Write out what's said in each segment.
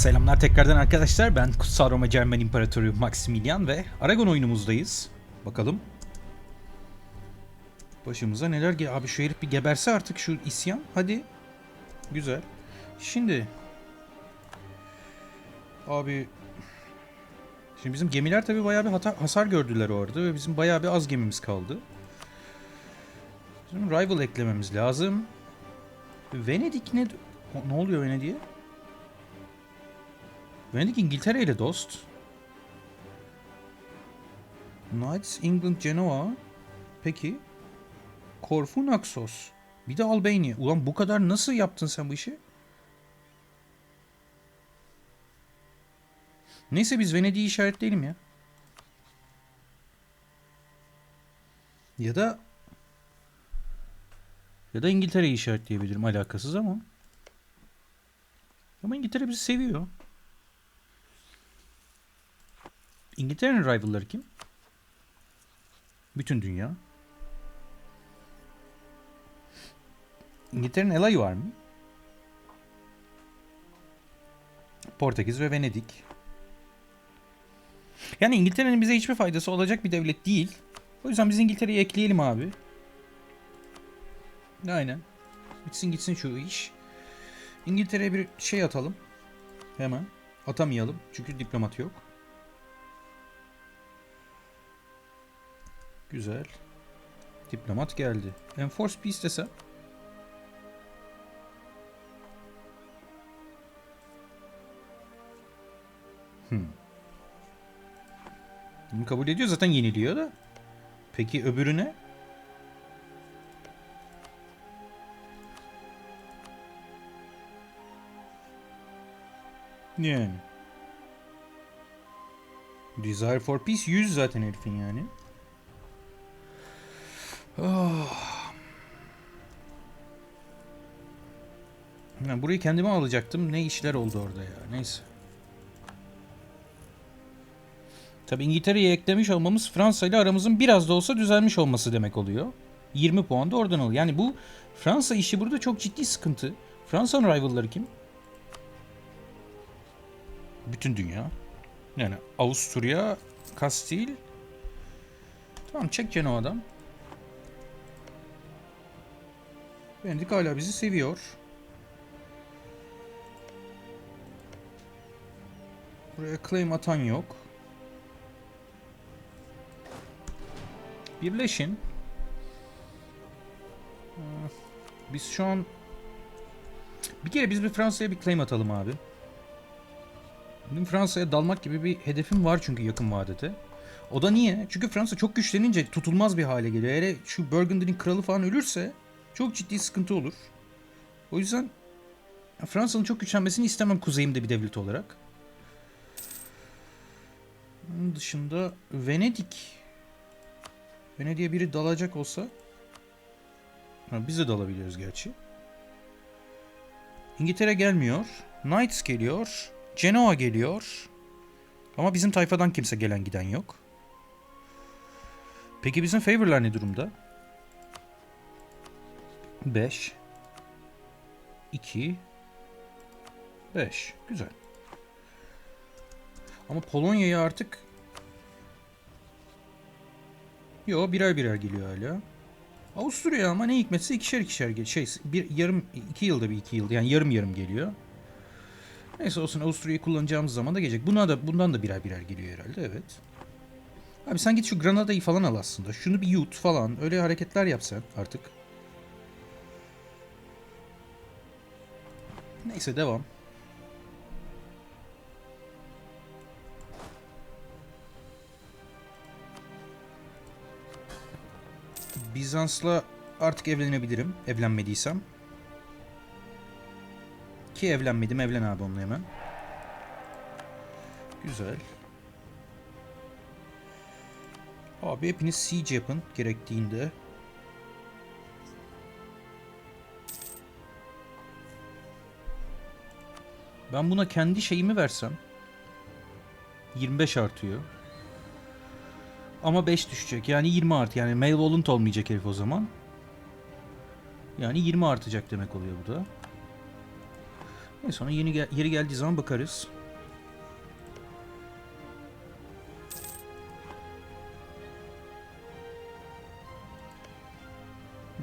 Selamlar tekrardan arkadaşlar. Ben Kutsal Roma Cermen İmparatoru Maximilian ve Aragon oyunumuzdayız. Bakalım. Başımıza neler gel... Abi şu herif bir geberse artık şu isyan. Hadi. Güzel. Şimdi. Abi. Şimdi bizim gemiler tabii bayağı bir hata, hasar gördüler orada ve bizim bayağı bir az gemimiz kaldı. Bizim rival eklememiz lazım. Venedik ne... Ne oluyor Venedik'e? Venedik İngiltere ile dost. Knights England Genoa. Peki. Korfu Naxos. Bir de Albania. Ulan bu kadar nasıl yaptın sen bu işi? Neyse biz Venedik'i işaretleyelim ya. Ya da ya da İngiltere'yi işaretleyebilirim alakasız ama. Ama İngiltere bizi seviyor. İngiltere'nin rivalları kim? Bütün dünya. İngiltere'nin alayı var mı? Portekiz ve Venedik. Yani İngiltere'nin bize hiçbir faydası olacak bir devlet değil. O yüzden biz İngiltere'yi ekleyelim abi. Aynen. Bitsin gitsin şu iş. İngiltere'ye bir şey atalım. Hemen. Atamayalım. Çünkü diplomat yok. Güzel. Diplomat geldi. Enforce peace desem. Hmm. Bunu kabul ediyor zaten yeniliyor da. Peki öbürüne? Yani. Desire for Peace 100 zaten herifin yani. Oh. Ben burayı kendime alacaktım. Ne işler oldu orada ya. Neyse. Tabi İngiltere'yi eklemiş olmamız Fransa ile aramızın biraz da olsa düzelmiş olması demek oluyor. 20 puan da oradan alıyor. Yani bu Fransa işi burada çok ciddi sıkıntı. Fransa'nın rivalları kim? Bütün dünya. Yani Avusturya, Kastil. Tamam çek Cenova'dan. Venedik hala bizi seviyor. Buraya claim atan yok. Birleşin. Ee, Biz şu an bir kere biz bir Fransa'ya bir claim atalım abi. Benim Fransa'ya dalmak gibi bir hedefim var çünkü yakın vadede. O da niye? Çünkü Fransa çok güçlenince tutulmaz bir hale geliyor. Eğer şu Burgundy'nin kralı falan ölürse çok ciddi sıkıntı olur. O yüzden Fransa'nın çok güçlenmesini istemem kuzeyimde bir devlet olarak. Onun dışında Venedik. Venedik'e biri dalacak olsa ha, biz de dalabiliyoruz gerçi. İngiltere gelmiyor. Knights geliyor. Genoa geliyor. Ama bizim tayfadan kimse gelen giden yok. Peki bizim favor'lar ne durumda? 5 2 5 Güzel. Ama Polonya'ya artık Yo birer birer geliyor hala. Avusturya ama ne hikmetse ikişer ikişer şey bir yarım iki yılda bir iki yılda yani yarım yarım geliyor. Neyse olsun Avusturya'yı kullanacağımız zaman da gelecek. Buna da bundan da birer birer geliyor herhalde evet. Abi sen git şu Granada'yı falan al aslında. Şunu bir yut falan. Öyle hareketler yap sen artık. Neyse devam. Bizans'la artık evlenebilirim. Evlenmediysem. Ki evlenmedim. Evlen abi onunla hemen. Güzel. Abi hepiniz siege yapın gerektiğinde. Ben buna kendi şeyimi versem 25 artıyor. Ama 5 düşecek. Yani 20 art. Yani malevolent olmayacak herif o zaman. Yani 20 artacak demek oluyor bu da. Neyse sonra yeni gel- yeri geldiği zaman bakarız.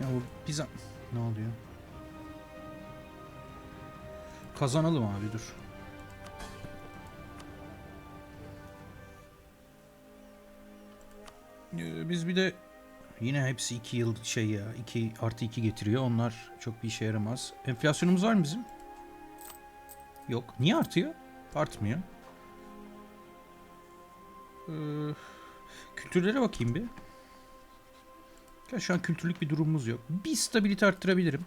Ya bu bize ne oluyor? Kazanalım abi dur. Ee, Biz bir de yine hepsi 2 yıl şey ya 2 artı 2 getiriyor. Onlar çok bir işe yaramaz. Enflasyonumuz var mı bizim? Yok. Niye artıyor? Artmıyor. Ee, kültürlere bakayım bir. Ya şu an kültürlük bir durumumuz yok. Bir stabilite arttırabilirim.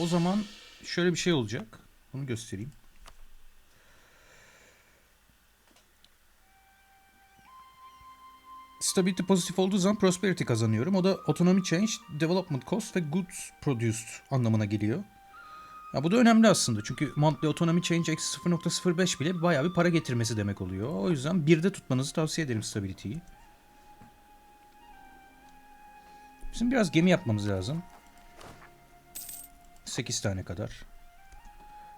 O zaman şöyle bir şey olacak. Onu göstereyim. Stability pozitif olduğu zaman prosperity kazanıyorum. O da autonomy change, development cost ve goods produced anlamına geliyor. Ya bu da önemli aslında. Çünkü monthly autonomy change eksi 0.05 bile bayağı bir para getirmesi demek oluyor. O yüzden birde tutmanızı tavsiye ederim stability'yi. Bizim biraz gemi yapmamız lazım. 8 tane kadar.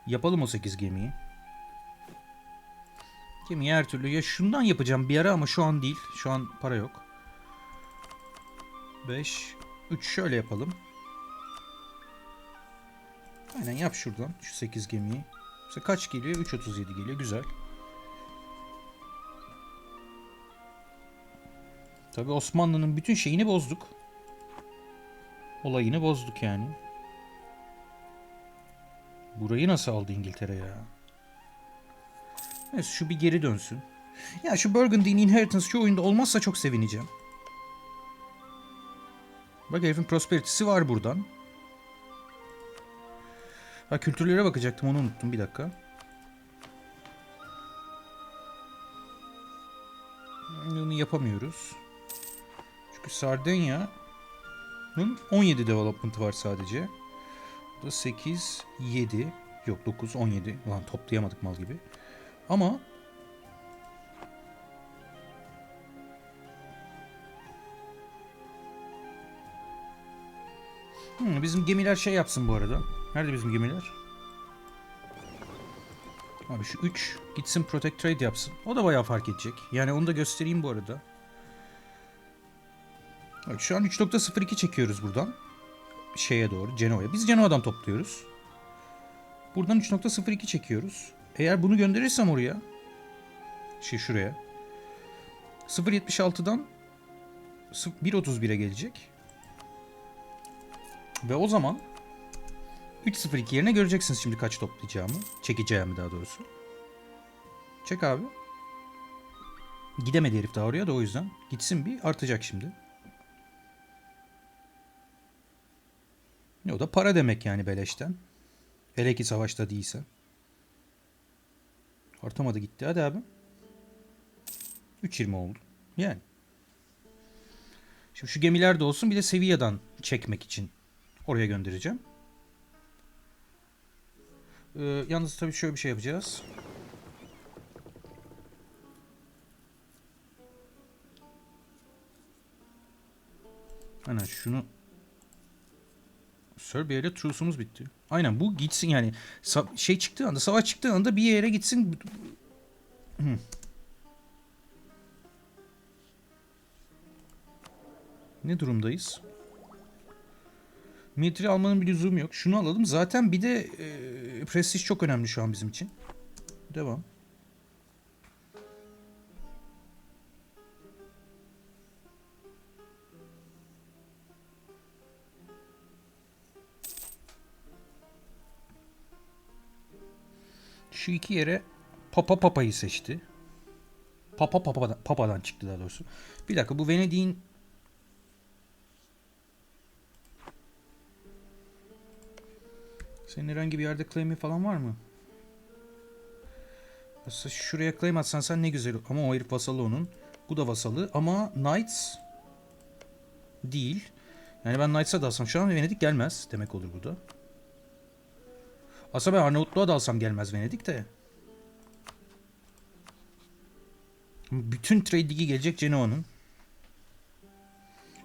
Yapalım o 8 gemiyi. Gemiyi her türlü ya şundan yapacağım bir ara ama şu an değil. Şu an para yok. 5 3 şöyle yapalım. Aynen yap şuradan şu 8 gemiyi. Mesela kaç geliyor? 3.37 geliyor. Güzel. Tabi Osmanlı'nın bütün şeyini bozduk. Olayını bozduk yani. Burayı nasıl aldı İngiltere ya? Neyse şu bir geri dönsün. Ya şu Burgundy'nin Inheritance şu oyunda olmazsa çok sevineceğim. Bak herifin Prosperity'si var buradan. Ha kültürlere bakacaktım onu unuttum bir dakika. Bunu yapamıyoruz. Çünkü Sardinya'nın 17 development var sadece. Bu da 8, 7, yok 9, 17. Lan toplayamadık mal gibi. Ama Hmm, bizim gemiler şey yapsın bu arada. Nerede bizim gemiler? Abi şu 3 gitsin Protect Trade yapsın. O da bayağı fark edecek. Yani onu da göstereyim bu arada. Evet, şu an 3.02 çekiyoruz buradan. Şeye doğru, Genoa'ya. Biz Genoa'dan topluyoruz. Buradan 3.02 çekiyoruz. Eğer bunu gönderirsem oraya, şey şuraya, 0.76'dan 1.31'e gelecek. Ve o zaman 3.02 yerine göreceksiniz şimdi kaç toplayacağımı. Çekeceğimi daha doğrusu. Çek abi. Gidemedi herif daha oraya da o yüzden. Gitsin bir artacak şimdi. O da para demek yani beleşten. Hele ki savaşta değilse. Artamadı gitti hadi abi. 3.20 oldu. Yani. Şimdi şu gemiler de olsun bir de Sevilla'dan çekmek için oraya göndereceğim. Ee, yalnız tabii şöyle bir şey yapacağız. Aynen şunu Serbia ile truce'umuz bitti. Aynen bu gitsin yani şey çıktığı anda savaş çıktığı anda bir yere gitsin. Ne durumdayız? Military almanın bir lüzumu yok. Şunu alalım. Zaten bir de e, prestij çok önemli şu an bizim için. Devam. Şu iki yere Papa Papa'yı seçti. Papa Papa'dan, Papa'dan çıktı daha doğrusu. Bir dakika bu Venedik'in Senin herhangi bir yerde claim'i falan var mı? Aslında şuraya claim atsan sen ne güzel. Ama o herif vasalı onun. Bu da vasalı ama Knights değil. Yani ben Knights'a da alsam şu an Venedik gelmez demek olur bu da. Aslında ben Arnavutluğa da alsam gelmez Venedik de. Bütün trade gelecek Genoa'nın.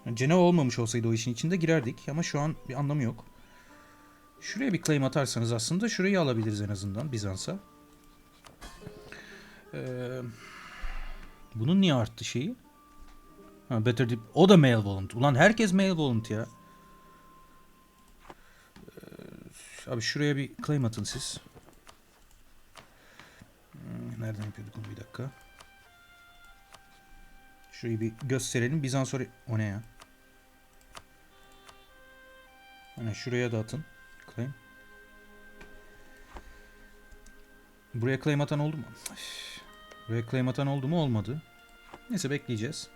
Yani Ceneva olmamış olsaydı o işin içinde girerdik ama şu an bir anlamı yok. Şuraya bir claim atarsanız aslında şurayı alabiliriz en azından Bizans'a. Ee, bunun niye arttı şeyi? Ha, Better Deep. O da male volant. Ulan herkes male volant ya. Ee, abi şuraya bir claim atın siz. Hmm, Nereden yapıyorduk onu bir dakika. Şurayı bir gösterelim. Bizans oraya... O ne ya? Hani şuraya da atın. Buraya claim atan oldu mu? Üf. Buraya claim atan oldu mu? Olmadı. Neyse bekleyeceğiz.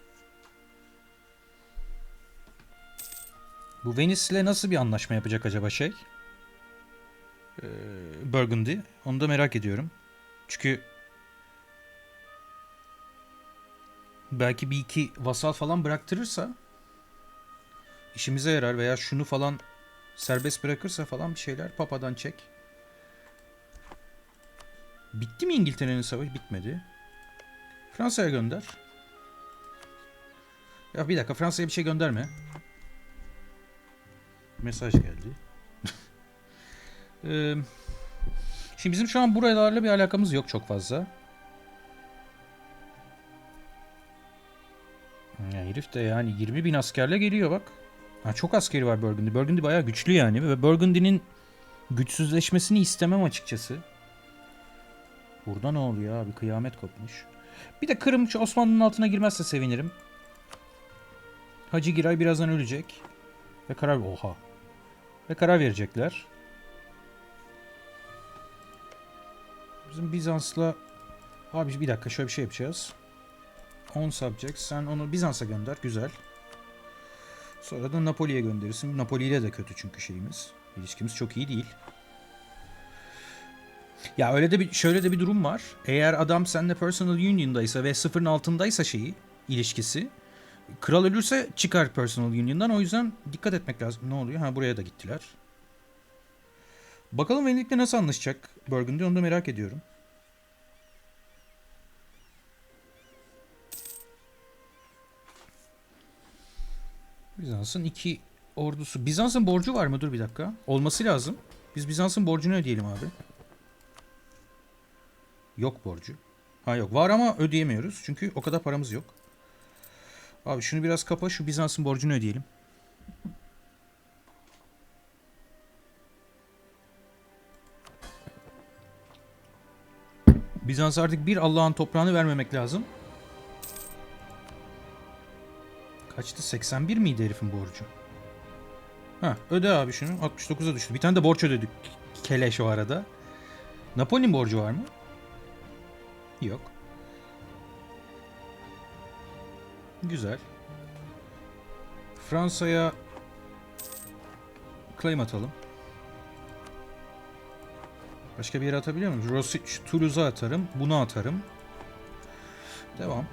Bu Venice'le nasıl bir anlaşma yapacak acaba şey? Ee, Burgundy. Onu da merak ediyorum. Çünkü belki bir iki vasal falan bıraktırırsa işimize yarar veya şunu falan serbest bırakırsa falan bir şeyler papadan çek. Bitti mi İngiltere'nin savaşı? Bitmedi. Fransa'ya gönder. Ya bir dakika Fransa'ya bir şey gönderme. Mesaj geldi. Eee, şimdi bizim şu an buralarla bir alakamız yok çok fazla. Ya herif de yani 20 bin askerle geliyor bak. Ha, çok askeri var Burgundy. Burgundy bayağı güçlü yani ve Burgundy'nin güçsüzleşmesini istemem açıkçası. Burada ne oluyor abi? Kıyamet kopmuş. Bir de Kırım Osmanlı'nın altına girmezse sevinirim. Hacı Giray birazdan ölecek. Ve karar... Oha. Ve karar verecekler. Bizim Bizans'la... Abi bir dakika şöyle bir şey yapacağız. 10 subject. Sen onu Bizans'a gönder. Güzel. Sonra da Napoli'ye gönderirsin. Napoli ile de kötü çünkü şeyimiz. İlişkimiz çok iyi değil. Ya öyle de bir şöyle de bir durum var. Eğer adam seninle personal union'daysa ve sıfırın altındaysa şeyi, ilişkisi, kral ölürse çıkar personal union'dan. O yüzden dikkat etmek lazım. Ne oluyor? Ha buraya da gittiler. Bakalım Venedik'le nasıl anlaşacak Burgundy onu da merak ediyorum. Bizans'ın iki ordusu. Bizans'ın borcu var mı? Dur bir dakika. Olması lazım. Biz Bizans'ın borcunu ödeyelim abi. Yok borcu. Ha yok. Var ama ödeyemiyoruz. Çünkü o kadar paramız yok. Abi şunu biraz kapa. Şu Bizans'ın borcunu ödeyelim. Bizans artık bir Allah'ın toprağını vermemek lazım. Kaçtı? 81 miydi herifin borcu? Ha öde abi şunu. 69'a düştü. Bir tane de borç ödedik. Keleş o arada. Napoli'nin borcu var mı? Yok. Güzel. Fransa'ya claim atalım. Başka bir yere atabiliyor muyum? Rossi, şu Toulouse'a atarım. Bunu atarım. Devam.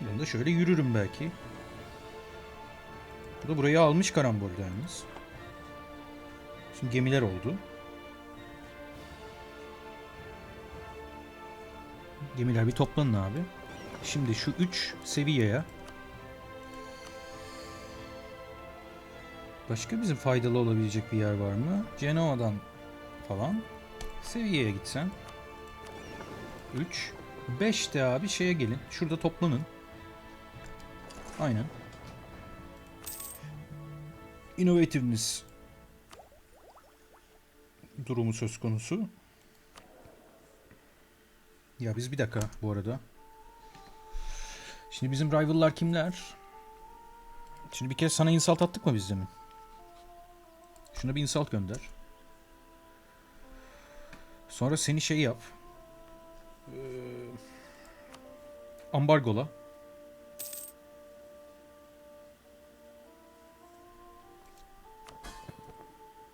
Ben de şöyle yürürüm belki. Bu da burayı almış karambolde yalnız. Şimdi gemiler oldu. Gemiler bir toplanın abi. Şimdi şu 3 seviyeye Başka bizim faydalı olabilecek bir yer var mı? Cenova'dan falan. Seviyeye gitsen. 3 5 de abi şeye gelin. Şurada toplanın. Aynen. Innovativeness durumu söz konusu. Ya biz bir dakika bu arada. Şimdi bizim rival'lar kimler? Şimdi bir kez sana insult attık mı biz demin? Şuna bir insult gönder. Sonra seni şey yap. Ee, ambargola.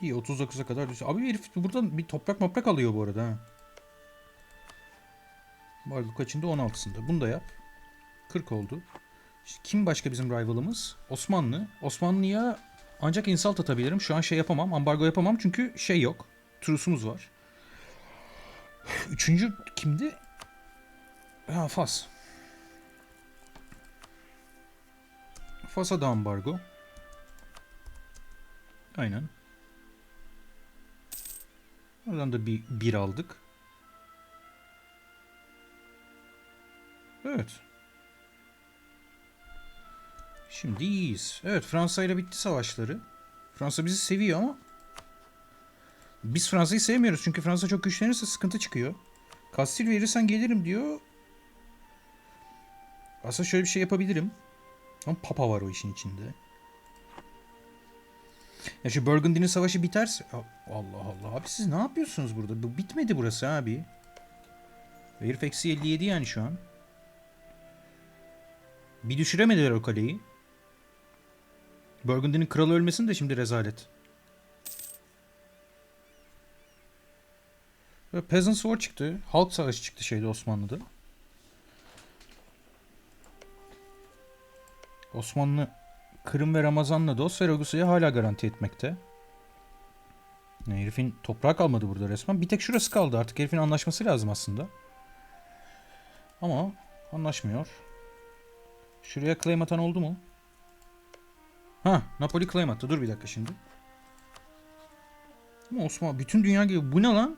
İyi 39'a kadar düş. Abi herif buradan bir toprak moprak alıyor bu arada ha. Ambargo kaçında? 16'sında. Bunu da yap. 40 oldu. İşte kim başka bizim rival'ımız? Osmanlı. Osmanlı'ya ancak insult atabilirim. Şu an şey yapamam. Ambargo yapamam çünkü şey yok. Truce'umuz var. Üçüncü kimdi? Ha Fas. Fas'a da ambargo. Aynen. Oradan da bir bir aldık. Evet. Şimdi iyiyiz. Evet Fransa ile bitti savaşları. Fransa bizi seviyor ama biz Fransa'yı sevmiyoruz. Çünkü Fransa çok güçlenirse sıkıntı çıkıyor. Kastil verirsen gelirim diyor. Aslında şöyle bir şey yapabilirim. Ama Papa var o işin içinde. Ya şu Burgundy'nin savaşı biterse... Allah Allah abi siz ne yapıyorsunuz burada? Bu bitmedi burası abi. Herif eksi 57 yani şu an. Bir düşüremediler o kaleyi. Burgundy'nin kralı ölmesin de şimdi rezalet. Ve Peasant War çıktı. Halk Savaşı çıktı şeyde Osmanlı'da. Osmanlı Kırım ve Ramazan'la dost ve Ragusa'yı hala garanti etmekte. Yani herifin toprağı kalmadı burada resmen. Bir tek şurası kaldı. Artık herifin anlaşması lazım aslında. Ama anlaşmıyor. Şuraya claim atan oldu mu? Ha, Napoli claim attı. Dur bir dakika şimdi. Ama Osman bütün dünya gibi. Bu ne lan?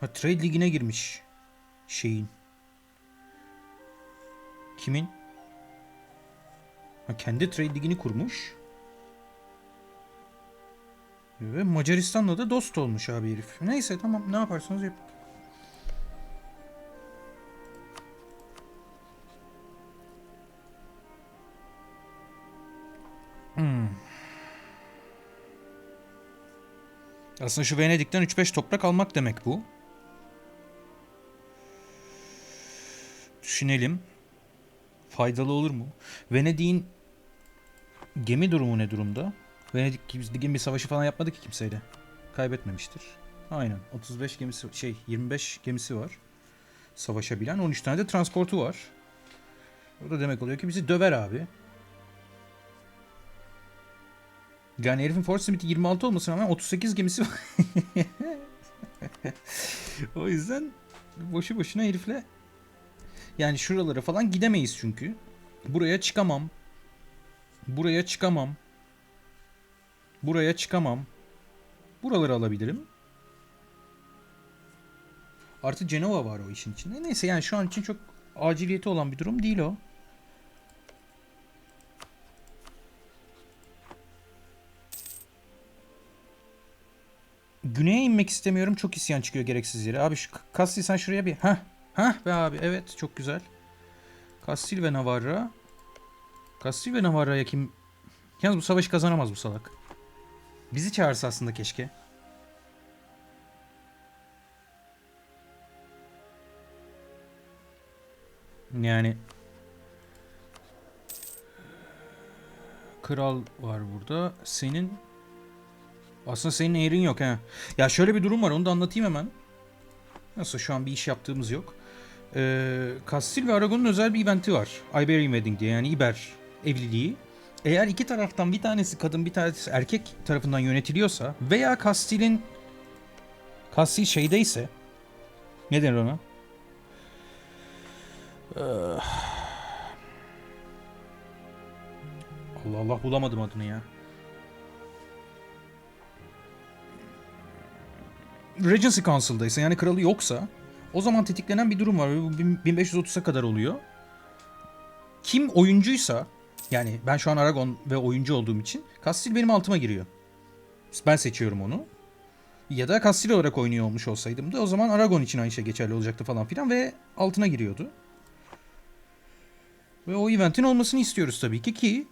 Ha trade ligine girmiş. Şeyin. Kimin? Ha, kendi trade ligini kurmuş. Ve Macaristan'la da dost olmuş abi herif. Neyse tamam ne yaparsanız yapın. Aslında şu Venedik'ten 3-5 toprak almak demek bu. Düşünelim. Faydalı olur mu? Venedik'in gemi durumu ne durumda? Venedik gemi savaşı falan yapmadı ki kimseyle. Kaybetmemiştir. Aynen. 35 gemisi şey 25 gemisi var. Savaşabilen 13 tane de transportu var. O da demek oluyor ki bizi döver abi. Yani herifin Force Limit'i 26 olmasına rağmen 38 gemisi var. o yüzden boşu boşuna herifle yani şuralara falan gidemeyiz çünkü. Buraya çıkamam. Buraya çıkamam. Buraya çıkamam. Buraları alabilirim. Artı Cenova var o işin içinde. Neyse yani şu an için çok aciliyeti olan bir durum değil o. Güneye inmek istemiyorum. Çok isyan çıkıyor gereksiz yere. Abi şu Kastil sen şuraya bir... Heh. Heh be abi. Evet çok güzel. Kastil ve Navarra. Kastil ve Navarra'ya kim... Yalnız bu savaşı kazanamaz bu salak. Bizi çağırsa aslında keşke. Yani... Kral var burada. Senin aslında senin eğrin yok ha. Ya şöyle bir durum var onu da anlatayım hemen. Nasıl şu an bir iş yaptığımız yok. Ee, Kastil ve Aragon'un özel bir eventi var. Iberian Wedding diye yani İber evliliği. Eğer iki taraftan bir tanesi kadın bir tanesi erkek tarafından yönetiliyorsa veya Kastil'in Kastil şeydeyse ne denir ona? Ee, Allah Allah bulamadım adını ya. Regency Council'daysa yani kralı yoksa o zaman tetiklenen bir durum var. Bu 1530'a kadar oluyor. Kim oyuncuysa yani ben şu an Aragon ve oyuncu olduğum için Kastil benim altıma giriyor. Ben seçiyorum onu. Ya da Kastil olarak oynuyor olmuş olsaydım da o zaman Aragon için aynı şey geçerli olacaktı falan filan ve altına giriyordu. Ve o eventin olmasını istiyoruz tabii ki ki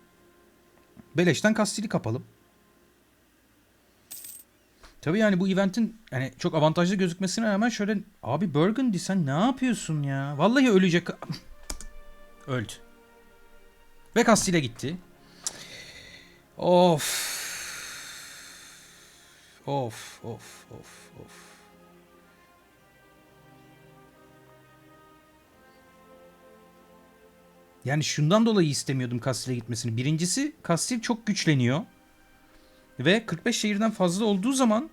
Beleş'ten Kastil'i kapalım. Tabii yani bu eventin yani çok avantajlı gözükmesine rağmen şöyle abi Burgundy sen ne yapıyorsun ya? Vallahi ölecek. Öldü. Ve Castile gitti. Of. Of of of of. Yani şundan dolayı istemiyordum Castile gitmesini. Birincisi Castile çok güçleniyor. Ve 45 şehirden fazla olduğu zaman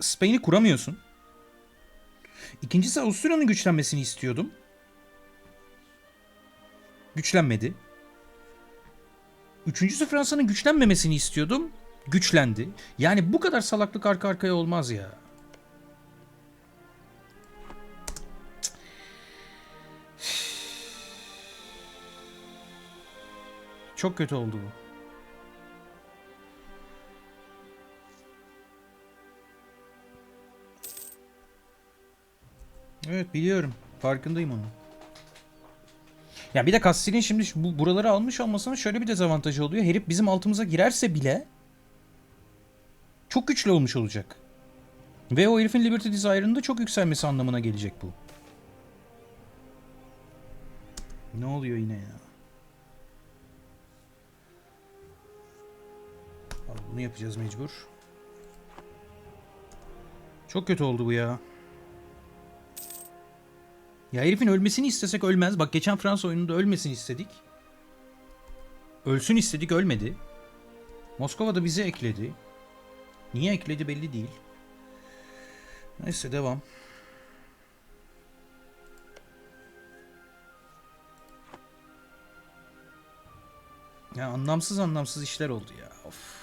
Spain'i kuramıyorsun. İkincisi Avusturya'nın güçlenmesini istiyordum. Güçlenmedi. Üçüncüsü Fransa'nın güçlenmemesini istiyordum. Güçlendi. Yani bu kadar salaklık arka arkaya olmaz ya. Çok kötü oldu bu. Evet biliyorum. Farkındayım onun. Ya bir de Kastil'in şimdi bu buraları almış olmasının şöyle bir dezavantajı oluyor. Herif bizim altımıza girerse bile çok güçlü olmuş olacak. Ve o herifin Liberty Desire'ın da çok yükselmesi anlamına gelecek bu. Ne oluyor yine ya? Bunu yapacağız mecbur. Çok kötü oldu bu ya. Ya herifin ölmesini istesek ölmez. Bak geçen Fransa oyununda ölmesini istedik. Ölsün istedik ölmedi. Moskova da bizi ekledi. Niye ekledi belli değil. Neyse devam. Ya anlamsız anlamsız işler oldu ya. Of.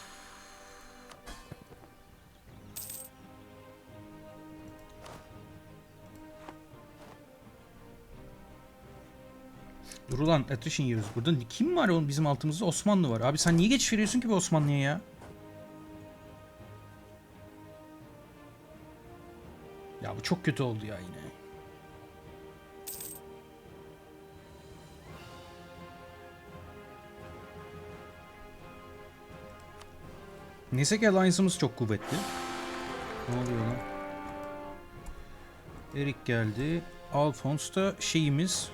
Dur ulan attrition yiyoruz. Burada kim var oğlum bizim altımızda? Osmanlı var. Abi sen niye geçiş veriyorsun ki bu Osmanlı'ya ya? Ya bu çok kötü oldu ya yine. Neyse ki Alliance'ımız çok kuvvetli. Ne oluyor lan? Erik geldi. Alphonse da şeyimiz.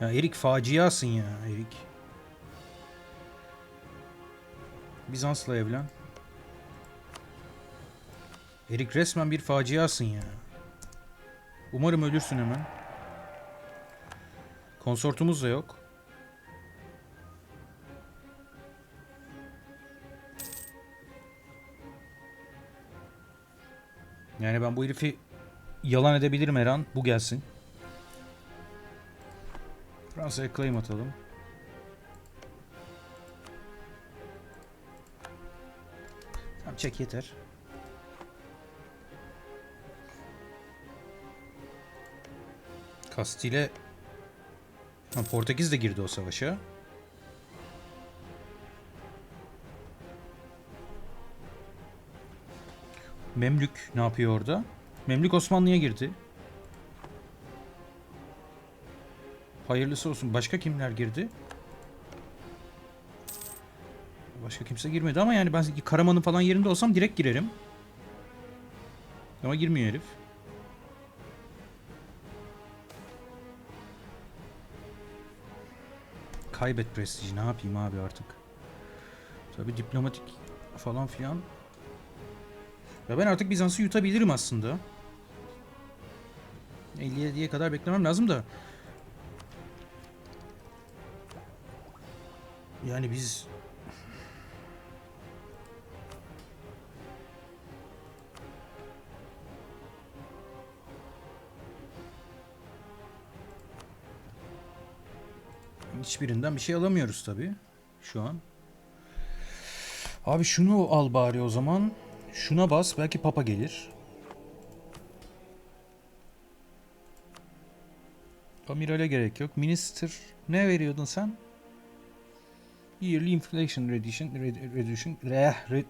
Ya Erik faciasın ya Erik. Bizans'la evlen. Erik resmen bir faciasın ya. Umarım ölürsün hemen. Konsortumuz da yok. Yani ben bu herifi yalan edebilirim her an. Bu gelsin. Fransa'ya claim atalım. Tamam çek yeter. Kastile ha, Portekiz de girdi o savaşa. Memlük ne yapıyor orada? Memlük Osmanlı'ya girdi. Hayırlısı olsun. Başka kimler girdi? Başka kimse girmedi ama yani ben Karaman'ın falan yerinde olsam direkt girerim. Ama girmiyor herif. Kaybet prestiji ne yapayım abi artık. Tabi diplomatik falan filan. Ya ben artık Bizans'ı yutabilirim aslında. 57'ye kadar beklemem lazım da. Yani biz hiçbirinden bir şey alamıyoruz tabi şu an. Abi şunu al bari o zaman. Şuna bas belki papa gelir. Amirale gerek yok. Minister ne veriyordun sen? Yearly inflation reduction, red- reduction, re, re-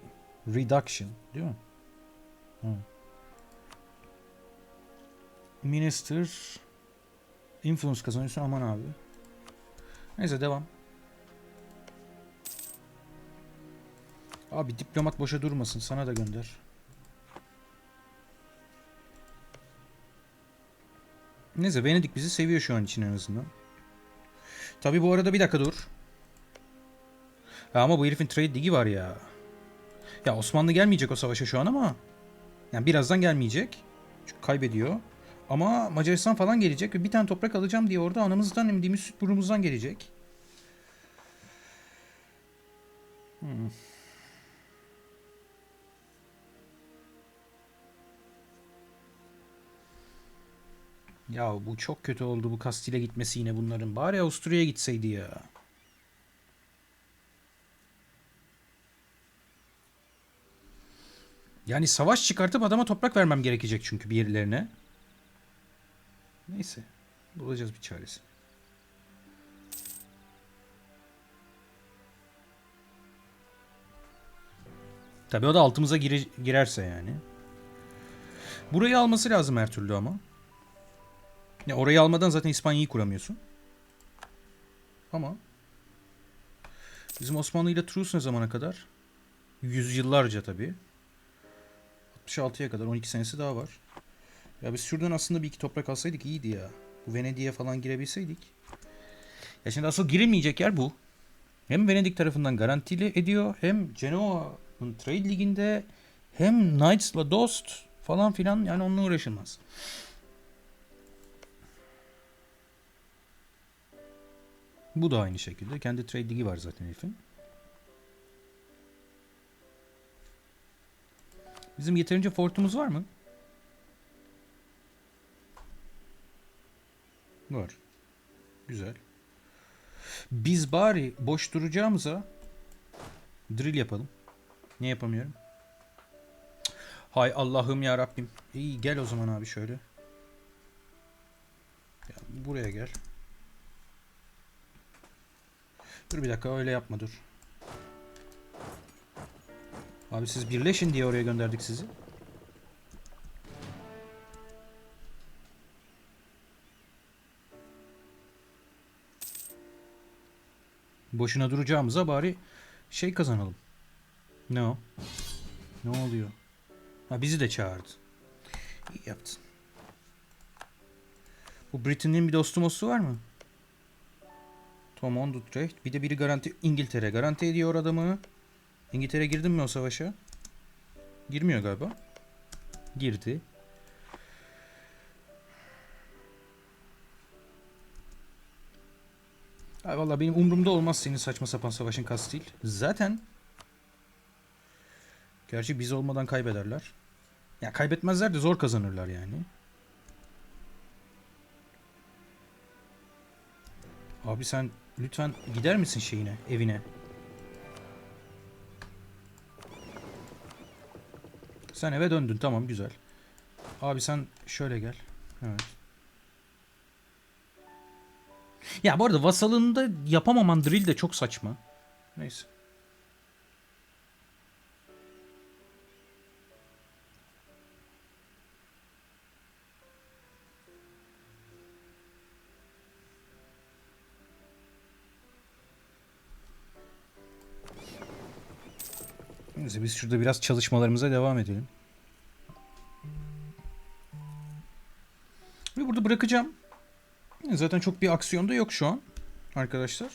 reduction, değil mi? Hı. Minister influence kazanıyorsun aman abi. Neyse devam. Abi diplomat boşa durmasın sana da gönder. Neyse Venedik bizi seviyor şu an için en azından. Tabi bu arada bir dakika dur. Ya ama bu herifin trade ligi var ya. Ya Osmanlı gelmeyecek o savaşa şu an ama. Yani birazdan gelmeyecek. Çünkü kaybediyor. Ama Macaristan falan gelecek ve bir tane toprak alacağım diye orada anamızdan emdiğimiz süt burnumuzdan gelecek. Hmm. Ya bu çok kötü oldu bu Kastil'e gitmesi yine bunların. Bari Avusturya'ya gitseydi ya. Yani savaş çıkartıp adama toprak vermem gerekecek çünkü birilerine. Neyse. Bulacağız bir çaresi. Tabii o da altımıza gire- girerse yani. Burayı alması lazım her türlü ama. Ya orayı almadan zaten İspanya'yı kuramıyorsun. Ama bizim Osmanlı ile truce ne zamana kadar? Yüzyıllarca tabii. 66'ya kadar 12 senesi daha var. Ya biz şuradan aslında bir iki toprak alsaydık iyiydi ya. Bu Venedik'e falan girebilseydik. Ya şimdi asıl girilmeyecek yer bu. Hem Venedik tarafından garantili ediyor hem Genoa'nın Trade Ligi'nde hem Knights'la Dost falan filan yani onunla uğraşılmaz. Bu da aynı şekilde. Kendi trade ligi var zaten herifin. Bizim yeterince fortumuz var mı? Var. Güzel. Biz bari boş duracağımıza drill yapalım. Ne yapamıyorum? Hay Allah'ım ya Rabbim. İyi gel o zaman abi şöyle. Ya, buraya gel. Dur bir dakika öyle yapma dur. Abi siz birleşin diye oraya gönderdik sizi. Boşuna duracağımıza bari şey kazanalım. Ne o? Ne oluyor? Ha bizi de çağırdı. İyi yaptın. Bu Britain'in bir dostu mostu var mı? Tom on Utrecht. Bir de biri garanti İngiltere. Garanti ediyor adamı. İngiltere girdi mi o savaşa? Girmiyor galiba. Girdi. Ay valla benim umurumda olmaz senin saçma sapan savaşın Kastil. Zaten Gerçi biz olmadan kaybederler. Ya kaybetmezler de zor kazanırlar yani. Abi sen lütfen gider misin şeyine, evine? Sen eve döndün tamam güzel. Abi sen şöyle gel. Evet. Ya bu arada vasalında yapamaman drill de çok saçma. Neyse. Neyse biz şurada biraz çalışmalarımıza devam edelim. Ve burada bırakacağım. Zaten çok bir aksiyon da yok şu an arkadaşlar.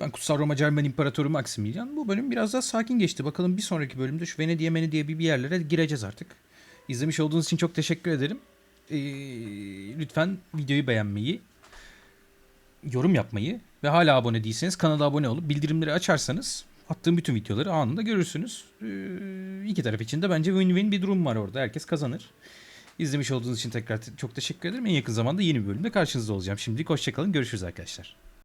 Ben Kutsal Roma Cermen İmparatoru Maximilian. Bu bölüm biraz daha sakin geçti. Bakalım bir sonraki bölümde şu Venedik'e Menedik'e bir yerlere gireceğiz artık. İzlemiş olduğunuz için çok teşekkür ederim. Ee, lütfen videoyu beğenmeyi, yorum yapmayı ve hala abone değilseniz kanala abone olup bildirimleri açarsanız attığım bütün videoları anında görürsünüz. Ee, iki taraf için de bence win-win bir durum var orada. Herkes kazanır. İzlemiş olduğunuz için tekrar te- çok teşekkür ederim. En yakın zamanda yeni bir bölümde karşınızda olacağım. Şimdilik hoşçakalın. Görüşürüz arkadaşlar.